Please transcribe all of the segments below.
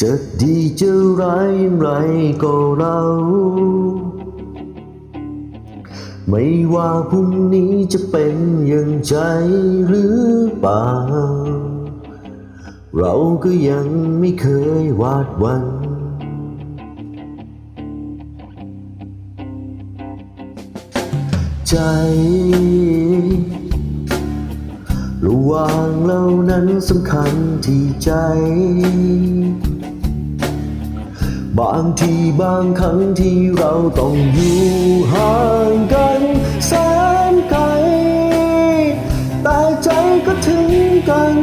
จะดีจะร้ายอย่างไรก็เรา ไม่ว่าพรุ่งนี้จะเป็นอย่างใจหรือเปล่า เราก็ยังไม่เคยวาดวัน ใจ ว่างเรานั้นสำคัญที่ใจ บางทีบางครั้งที่เราต้องอยู่ห่างกันแสนไกล แต่ใจก็ถึงกัน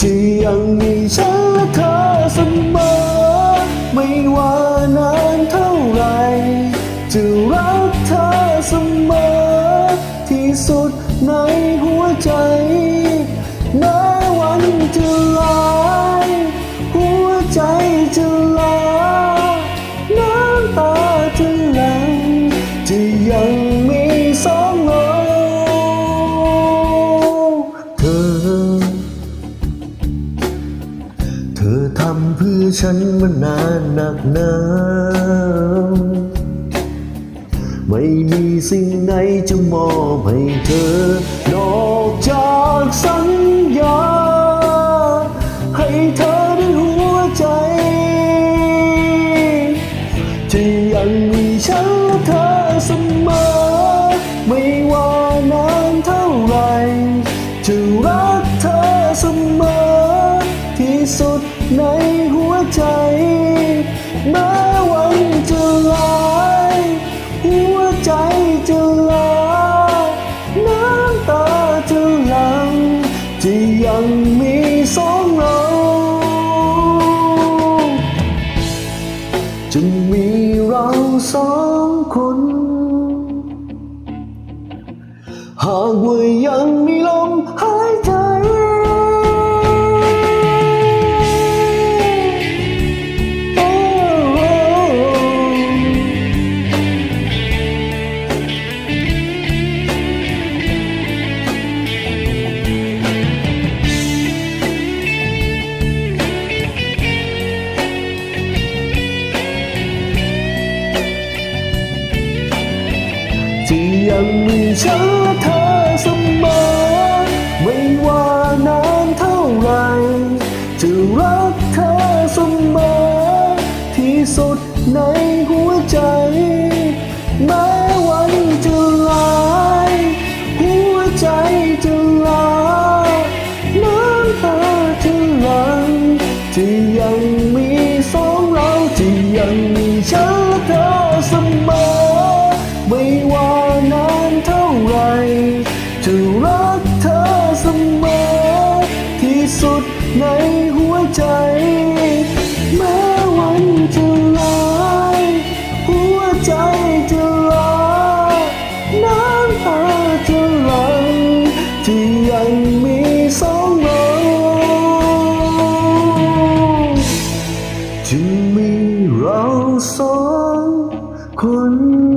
ที่ยังมีฉันและเธอเสมอไม่ว่า สุดในหัวใจแม้วันจะลายหัวใจจะลาน้ำตาจะหลังจะยังมีสองเราเธอ เธอทำเพื่อฉันมานานหนักหนา ไม่มีสิ่งไหนจะมอบให้เธอ นอกจากสัญญา ให้เธอได้หัวใจ ที่ยังมีฉันและเธอเสมอ ไม่ว่านานเท่าไรจะรักเธอเสมอ ที่สุดในหัวใจ แม้วันจะลา หากว่ายังมีลมหายใจ ที่ยังมีฉัน สุดในหัวใจ แม้วันจะลาย หัวใจจะลา น้ำตาจะหลังที่ยังมีสองเราที่ยังมีฉันและเธอเสมอ ไม่ว่านานเท่าไหรจะรักเธอเสมอ ที่สุดในหัวใจ ยังมีสองเราจึงมีเราสองคน